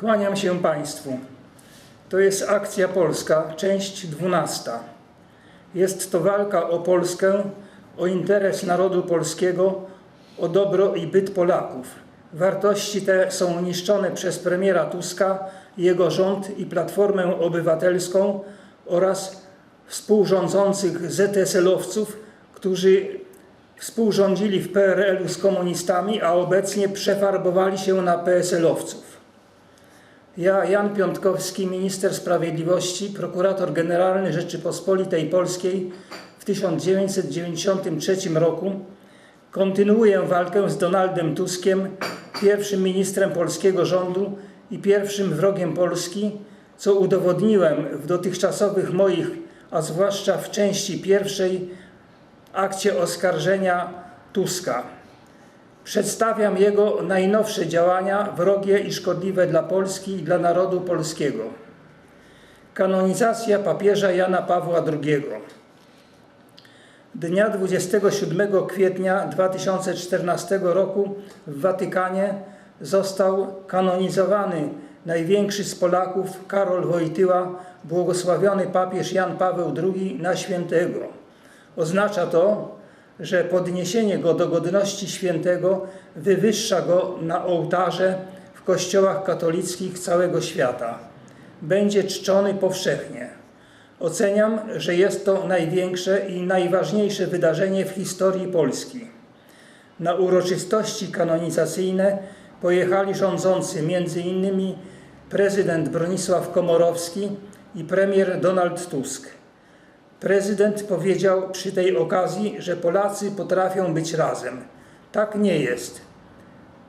Kłaniam się Państwu. To jest Akcja Polska, część 12. Jest to walka o Polskę, o interes narodu polskiego, o dobro i byt Polaków. Wartości te są niszczone przez premiera Tuska, jego rząd i Platformę Obywatelską oraz współrządzących ZSL-owców, którzy współrządzili w PRL-u z komunistami, a obecnie przefarbowali się na PSL-owców. Ja, Jan Piątkowski, minister sprawiedliwości, prokurator generalny Rzeczypospolitej Polskiej w 1993 roku, kontynuuję walkę z Donaldem Tuskiem, pierwszym ministrem polskiego rządu i pierwszym wrogiem Polski, co udowodniłem w dotychczasowych moich, a zwłaszcza w części pierwszej, akcie oskarżenia Tuska. Przedstawiam jego najnowsze działania wrogie i szkodliwe dla Polski i dla narodu polskiego. Kanonizacja papieża Jana Pawła II. Dnia 27 kwietnia 2014 roku w Watykanie został kanonizowany największy z Polaków Karol Wojtyła, błogosławiony papież Jan Paweł II na świętego. Oznacza to, że podniesienie go do godności świętego wywyższa go na ołtarze w kościołach katolickich całego świata. Będzie czczony powszechnie. Oceniam, że jest to największe i najważniejsze wydarzenie w historii Polski. Na uroczystości kanonizacyjne pojechali rządzący m.in. prezydent Bronisław Komorowski i premier Donald Tusk. Prezydent powiedział przy tej okazji, że Polacy potrafią być razem. Tak nie jest.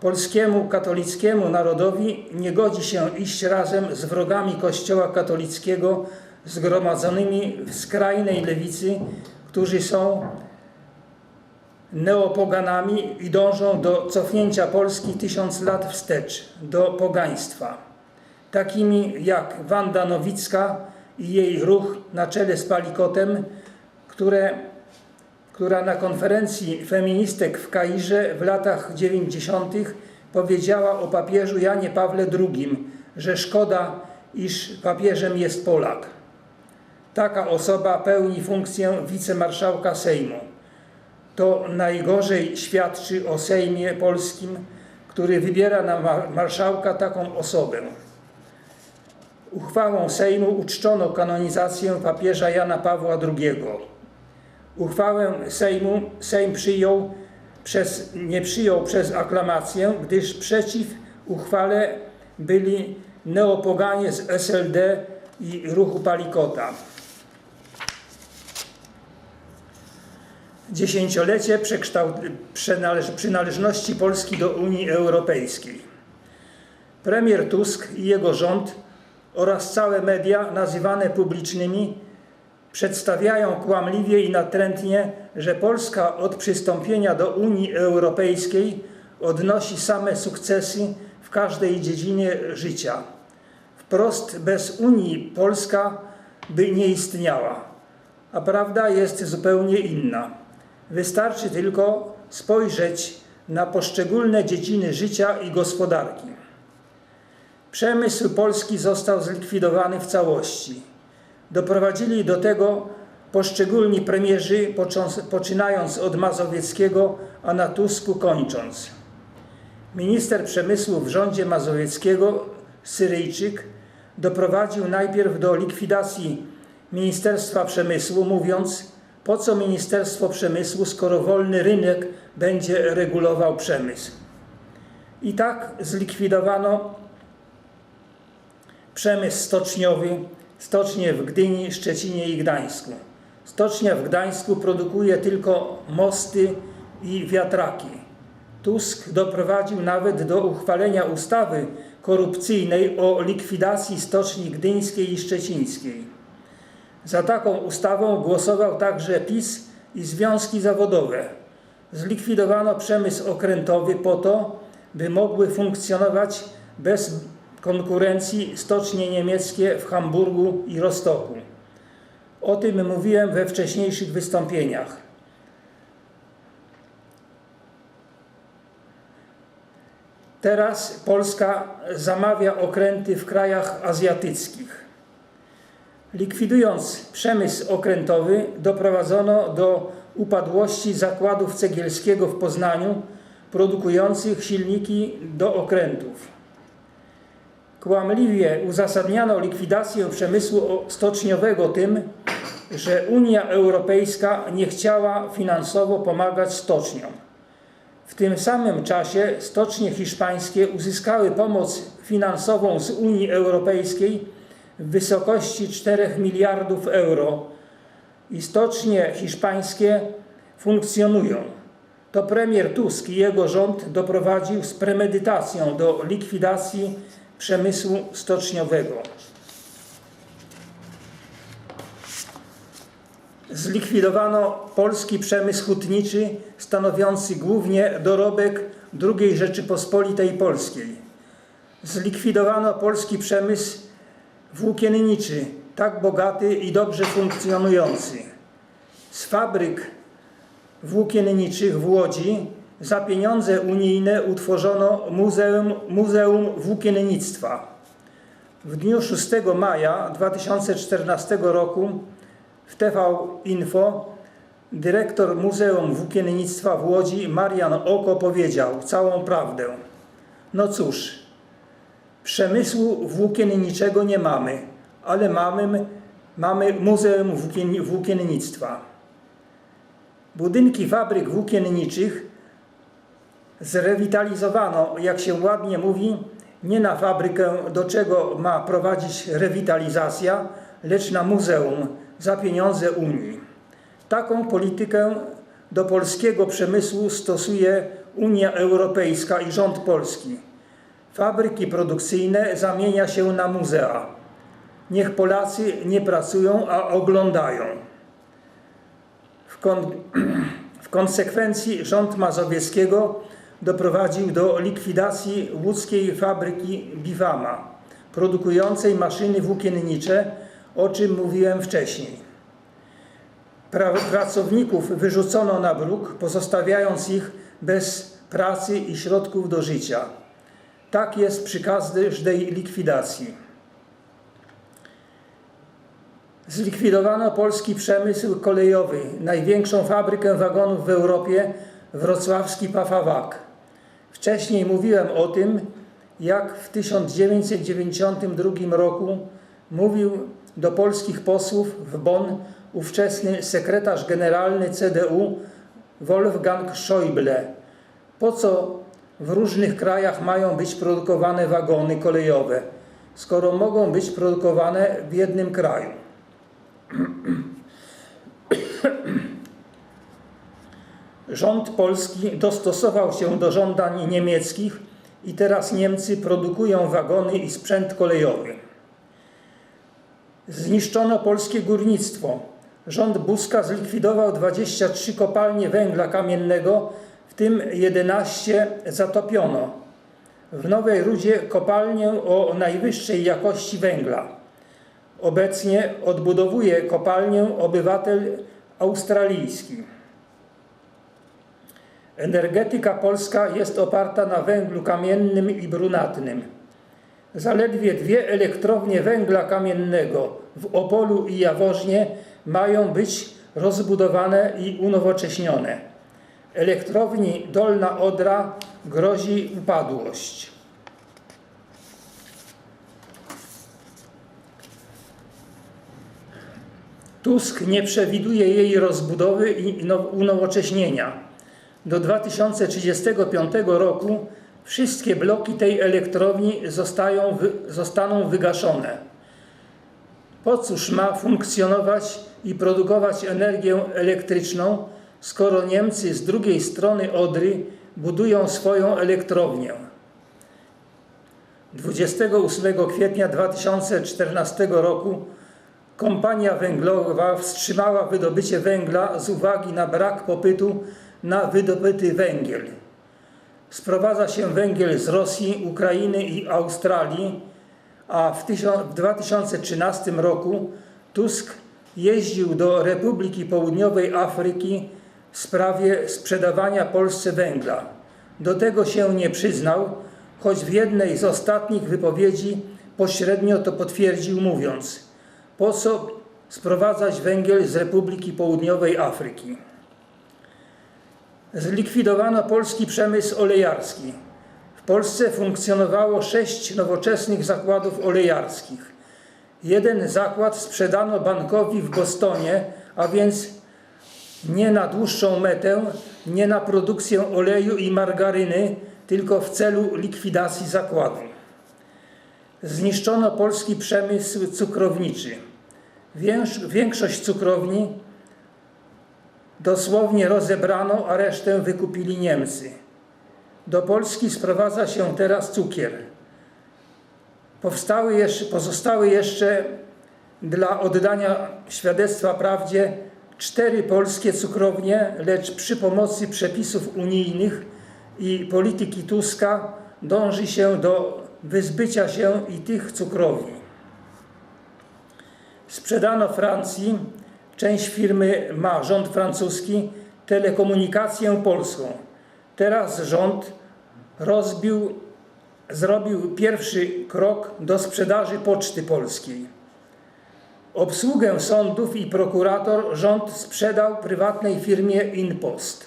Polskiemu katolickiemu narodowi nie godzi się iść razem z wrogami Kościoła katolickiego zgromadzonymi w skrajnej lewicy, którzy są neopoganami i dążą do cofnięcia Polski tysiąc lat wstecz, do pogaństwa. Takimi jak Wanda Nowicka, i jej ruch na czele z Palikotem, które, która na konferencji feministek w Kairze w latach 90. powiedziała o papieżu Janie Pawle II, że szkoda, iż papieżem jest Polak. Taka osoba pełni funkcję wicemarszałka Sejmu. To najgorzej świadczy o Sejmie polskim, który wybiera na marszałka taką osobę. Uchwałą Sejmu uczczono kanonizację papieża Jana Pawła II. Uchwałę Sejmu Sejm przyjął przez, nie przyjął przez aklamację, gdyż przeciw uchwale byli neopoganie z SLD i ruchu Palikota. Dziesięciolecie przynależności Polski do Unii Europejskiej. Premier Tusk i jego rząd oraz całe media nazywane publicznymi przedstawiają kłamliwie i natrętnie, że Polska od przystąpienia do Unii Europejskiej odnosi same sukcesy w każdej dziedzinie życia. Wprost bez Unii Polska by nie istniała, a prawda jest zupełnie inna. Wystarczy tylko spojrzeć na poszczególne dziedziny życia i gospodarki. Przemysł polski został zlikwidowany w całości. Doprowadzili do tego poszczególni premierzy, poczynając od Mazowieckiego, a na Tusku kończąc. Minister przemysłu w rządzie Mazowieckiego, Syryjczyk, doprowadził najpierw do likwidacji Ministerstwa Przemysłu, mówiąc, po co Ministerstwo Przemysłu, skoro wolny rynek będzie regulował przemysł. I tak zlikwidowano przemysł stoczniowy, stocznie w Gdyni, Szczecinie i Gdańsku. Stocznia w Gdańsku produkuje tylko mosty i wiatraki. Tusk doprowadził nawet do uchwalenia ustawy korupcyjnej o likwidacji stoczni gdyńskiej i szczecińskiej. Za taką ustawą głosował także PiS i związki zawodowe. Zlikwidowano przemysł okrętowy po to, by mogły funkcjonować bez konkurencji stocznie niemieckie w Hamburgu i Rostoku. O tym mówiłem we wcześniejszych wystąpieniach. Teraz Polska zamawia okręty w krajach azjatyckich. Likwidując przemysł okrętowy, doprowadzono do upadłości zakładów cegielskiego w Poznaniu, produkujących silniki do okrętów. Kłamliwie uzasadniano likwidację przemysłu stoczniowego tym, że Unia Europejska nie chciała finansowo pomagać stoczniom. W tym samym czasie stocznie hiszpańskie uzyskały pomoc finansową z Unii Europejskiej w wysokości 4 miliardów euro i stocznie hiszpańskie funkcjonują. To premier Tusk i jego rząd doprowadził z premedytacją do likwidacji przemysłu stoczniowego. Zlikwidowano polski przemysł hutniczy, stanowiący głównie dorobek II Rzeczypospolitej Polskiej. Zlikwidowano polski przemysł włókienniczy, tak bogaty i dobrze funkcjonujący. Z fabryk włókienniczych w Łodzi za pieniądze unijne utworzono Muzeum, Muzeum Włókiennictwa. W dniu 6 maja 2014 roku w TV Info dyrektor Muzeum Włókiennictwa w Łodzi Marian Oko powiedział całą prawdę. No cóż, przemysłu włókienniczego nie mamy, ale mamy, mamy Muzeum Włókien, Włókiennictwa. Budynki fabryk włókienniczych zrewitalizowano, jak się ładnie mówi, nie na fabrykę, do czego ma prowadzić rewitalizacja, lecz na muzeum za pieniądze Unii. Taką politykę do polskiego przemysłu stosuje Unia Europejska i rząd polski. Fabryki produkcyjne zamienia się na muzea. Niech Polacy nie pracują, a oglądają. W, kon w konsekwencji rząd Mazowieckiego doprowadził do likwidacji łódzkiej fabryki Biwama, produkującej maszyny włókiennicze, o czym mówiłem wcześniej. Pra pracowników wyrzucono na bruk, pozostawiając ich bez pracy i środków do życia. Tak jest przy każdej likwidacji. Zlikwidowano polski przemysł kolejowy, największą fabrykę wagonów w Europie, wrocławski Pafawak. Wcześniej mówiłem o tym, jak w 1992 roku mówił do polskich posłów w Bonn ówczesny sekretarz generalny CDU Wolfgang Schäuble. Po co w różnych krajach mają być produkowane wagony kolejowe, skoro mogą być produkowane w jednym kraju? Rząd polski dostosował się do żądań niemieckich i teraz Niemcy produkują wagony i sprzęt kolejowy. Zniszczono polskie górnictwo. Rząd Buzka zlikwidował 23 kopalnie węgla kamiennego, w tym 11 zatopiono. W Nowej Rudzie kopalnię o najwyższej jakości węgla. Obecnie odbudowuje kopalnię obywatel australijski. Energetyka polska jest oparta na węglu kamiennym i brunatnym. Zaledwie dwie elektrownie węgla kamiennego w Opolu i Jaworznie mają być rozbudowane i unowocześnione. Elektrowni Dolna Odra grozi upadłość. Tusk nie przewiduje jej rozbudowy i unowocześnienia. Do 2035 roku wszystkie bloki tej elektrowni zostają, zostaną wygaszone. Po cóż ma funkcjonować i produkować energię elektryczną, skoro Niemcy z drugiej strony Odry budują swoją elektrownię? 28 kwietnia 2014 roku kompania węglowa wstrzymała wydobycie węgla z uwagi na brak popytu na wydobyty węgiel. Sprowadza się węgiel z Rosji, Ukrainy i Australii, a w 2013 roku Tusk jeździł do Republiki Południowej Afryki w sprawie sprzedawania Polsce węgla. Do tego się nie przyznał, choć w jednej z ostatnich wypowiedzi pośrednio to potwierdził, mówiąc: Po co sprowadzać węgiel z Republiki Południowej Afryki? Zlikwidowano polski przemysł olejarski. W Polsce funkcjonowało sześć nowoczesnych zakładów olejarskich. Jeden zakład sprzedano bankowi w Bostonie, a więc nie na dłuższą metę, nie na produkcję oleju i margaryny, tylko w celu likwidacji zakładu. Zniszczono polski przemysł cukrowniczy. Większość cukrowni dosłownie rozebrano, a resztę wykupili Niemcy. Do Polski sprowadza się teraz cukier. Powstały jeszcze, pozostały jeszcze dla oddania świadectwa prawdzie cztery polskie cukrownie, lecz przy pomocy przepisów unijnych i polityki Tuska dąży się do wyzbycia się i tych cukrowni. Sprzedano Francji, część firmy ma rząd francuski, telekomunikację polską. Teraz rząd rozbił, zrobił pierwszy krok do sprzedaży Poczty Polskiej. Obsługę sądów i prokurator rząd sprzedał prywatnej firmie Inpost.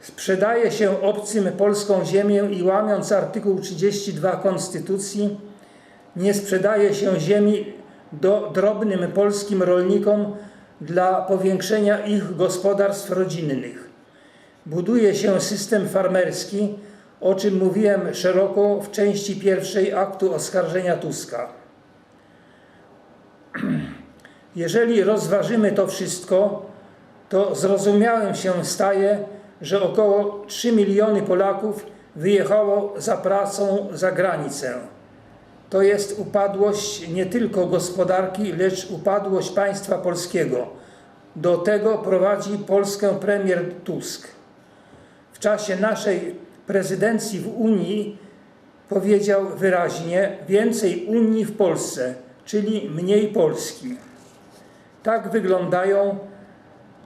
Sprzedaje się obcym polską ziemię i łamiąc artykuł 32 Konstytucji, nie sprzedaje się ziemi do drobnym polskim rolnikom dla powiększenia ich gospodarstw rodzinnych. Buduje się system farmerski, o czym mówiłem szeroko w części pierwszej aktu oskarżenia Tuska. Jeżeli rozważymy to wszystko, to zrozumiałym się staje, że około 3 miliony Polaków wyjechało za pracą za granicę. To jest upadłość nie tylko gospodarki, lecz upadłość państwa polskiego. Do tego prowadzi Polskę premier Tusk. W czasie naszej prezydencji w Unii powiedział wyraźnie więcej Unii w Polsce, czyli mniej Polski. Tak wyglądają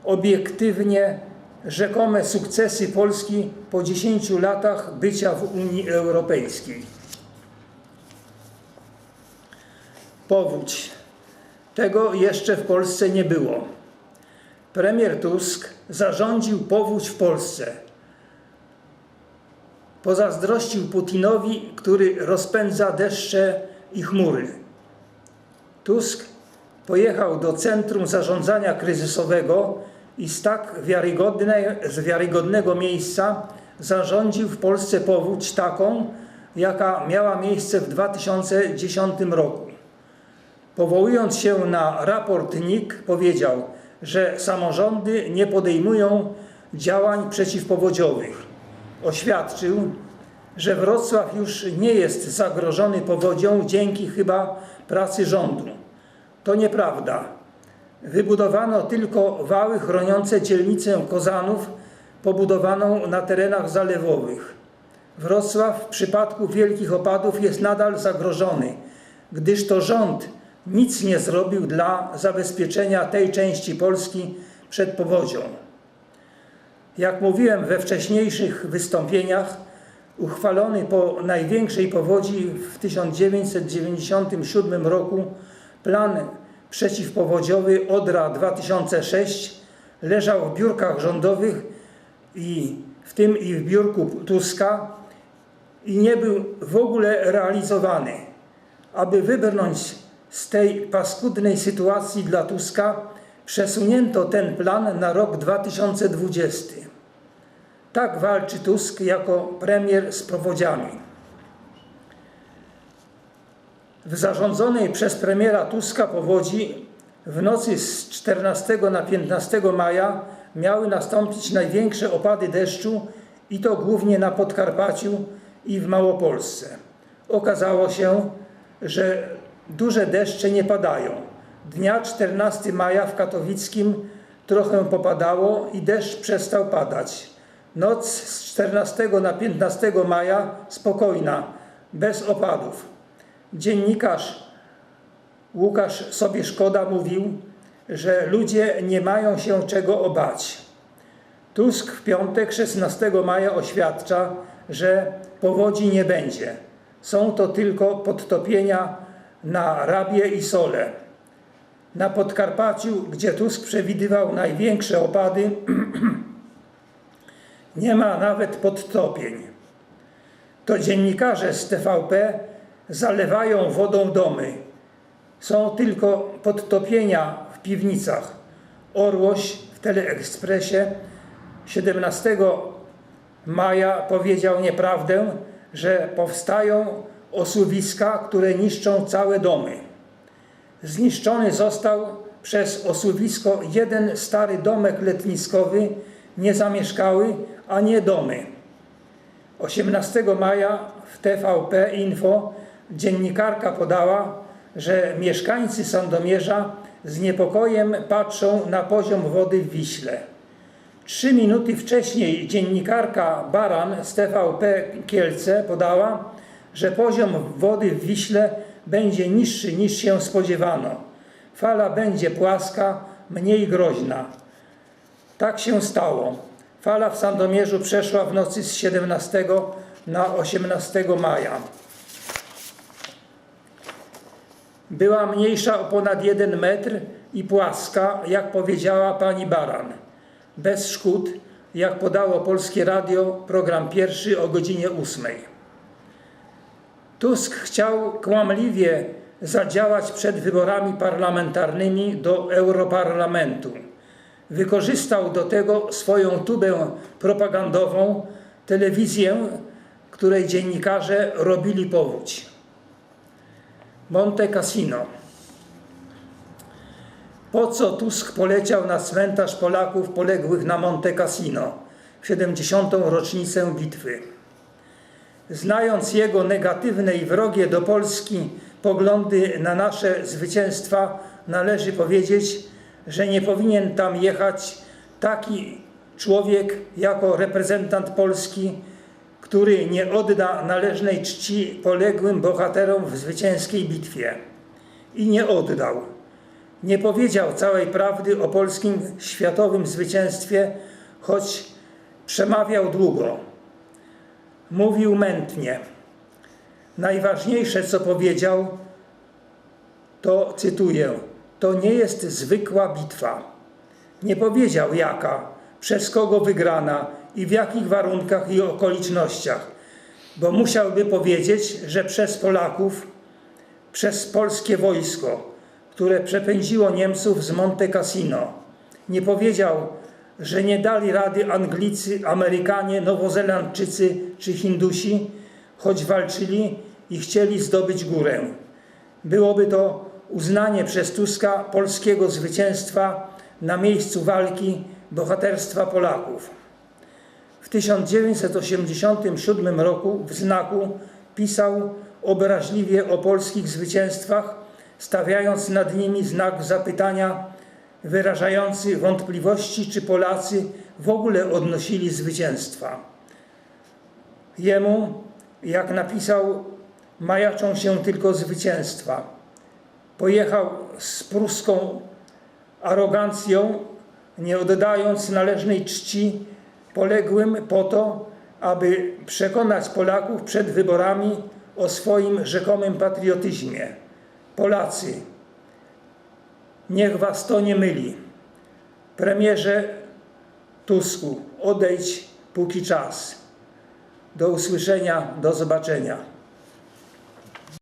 obiektywnie rzekome sukcesy Polski po 10 latach bycia w Unii Europejskiej. Powódź. Tego jeszcze w Polsce nie było. Premier Tusk zarządził powódź w Polsce. Pozazdrościł Putinowi, który rozpędza deszcze i chmury. Tusk pojechał do Centrum Zarządzania Kryzysowego i z tak wiarygodne, z wiarygodnego miejsca zarządził w Polsce powódź taką, jaka miała miejsce w 2010 roku. Powołując się na raport NIK, powiedział, że samorządy nie podejmują działań przeciwpowodziowych. Oświadczył, że Wrocław już nie jest zagrożony powodzią dzięki chyba pracy rządu. To nieprawda. Wybudowano tylko wały chroniące dzielnicę Kozanów, pobudowaną na terenach zalewowych. Wrocław w przypadku wielkich opadów jest nadal zagrożony, gdyż to rząd nic nie zrobił dla zabezpieczenia tej części Polski przed powodzią. Jak mówiłem we wcześniejszych wystąpieniach, uchwalony po największej powodzi w 1997 roku plan przeciwpowodziowy Odra 2006 leżał w biurkach rządowych i w tym i w biurku Tuska i nie był w ogóle realizowany. Aby wybrnąć z tej paskudnej sytuacji dla Tuska, przesunięto ten plan na rok 2020. Tak walczy Tusk jako premier z powodziami. W zarządzonej przez premiera Tuska powodzi w nocy z 14 na 15 maja miały nastąpić największe opady deszczu i to głównie na Podkarpaciu i w Małopolsce. Okazało się, że duże deszcze nie padają. Dnia 14 maja w Katowickim trochę popadało i deszcz przestał padać. Noc z 14 na 15 maja spokojna, bez opadów. Dziennikarz Łukasz sobie szkoda mówił, że ludzie nie mają się czego obać. Tusk w piątek 16 maja oświadcza, że powodzi nie będzie. Są to tylko podtopienia na Rabie i Sole. Na Podkarpaciu, gdzie Tusk przewidywał największe opady, nie ma nawet podtopień. To dziennikarze z TVP zalewają wodą domy. Są tylko podtopienia w piwnicach. Orłoś w Teleekspresie 17 maja powiedział nieprawdę, że powstają osuwiska, które niszczą całe domy. Zniszczony został przez osuwisko jeden stary domek letniskowy, niezamieszkały, a nie domy. 18 maja w TVP Info dziennikarka podała, że mieszkańcy Sandomierza z niepokojem patrzą na poziom wody w Wiśle. Trzy minuty wcześniej dziennikarka Baran z TVP Kielce podała, że poziom wody w Wiśle będzie niższy niż się spodziewano. Fala będzie płaska, mniej groźna. Tak się stało. Fala w Sandomierzu przeszła w nocy z 17 na 18 maja. Była mniejsza o ponad 1 metr i płaska, jak powiedziała pani Baran. Bez szkód, jak podało Polskie Radio, program pierwszy o godzinie 8. Tusk chciał kłamliwie zadziałać przed wyborami parlamentarnymi do Europarlamentu. Wykorzystał do tego swoją tubę propagandową, telewizję, której dziennikarze robili powódź. Monte Cassino. Po co Tusk poleciał na cmentarz Polaków poległych na Monte Cassino w 70. rocznicę bitwy? Znając jego negatywne i wrogie do Polski poglądy na nasze zwycięstwa, należy powiedzieć, że nie powinien tam jechać taki człowiek jako reprezentant Polski, który nie odda należnej czci poległym bohaterom w zwycięskiej bitwie. I nie oddał. Nie powiedział całej prawdy o polskim światowym zwycięstwie, choć przemawiał długo. Mówił mętnie. Najważniejsze, co powiedział, to cytuję: To nie jest zwykła bitwa. Nie powiedział jaka, przez kogo wygrana i w jakich warunkach i okolicznościach, bo musiałby powiedzieć, że przez Polaków, przez polskie wojsko, które przepędziło Niemców z Monte Cassino. Nie powiedział, że nie dali rady Anglicy, Amerykanie, Nowozelandczycy czy Hindusi, choć walczyli i chcieli zdobyć górę. Byłoby to uznanie przez Tuska polskiego zwycięstwa na miejscu walki bohaterstwa Polaków. W 1987 roku w znaku pisał obraźliwie o polskich zwycięstwach, stawiając nad nimi znak zapytania wyrażający wątpliwości, czy Polacy w ogóle odnosili zwycięstwa. Jemu, jak napisał, majaczą się tylko zwycięstwa. Pojechał z pruską arogancją, nie oddając należnej czci poległym po to, aby przekonać Polaków przed wyborami o swoim rzekomym patriotyzmie. Polacy, niech was to nie myli. Premierze Tusku, odejdź póki czas. Do usłyszenia, do zobaczenia.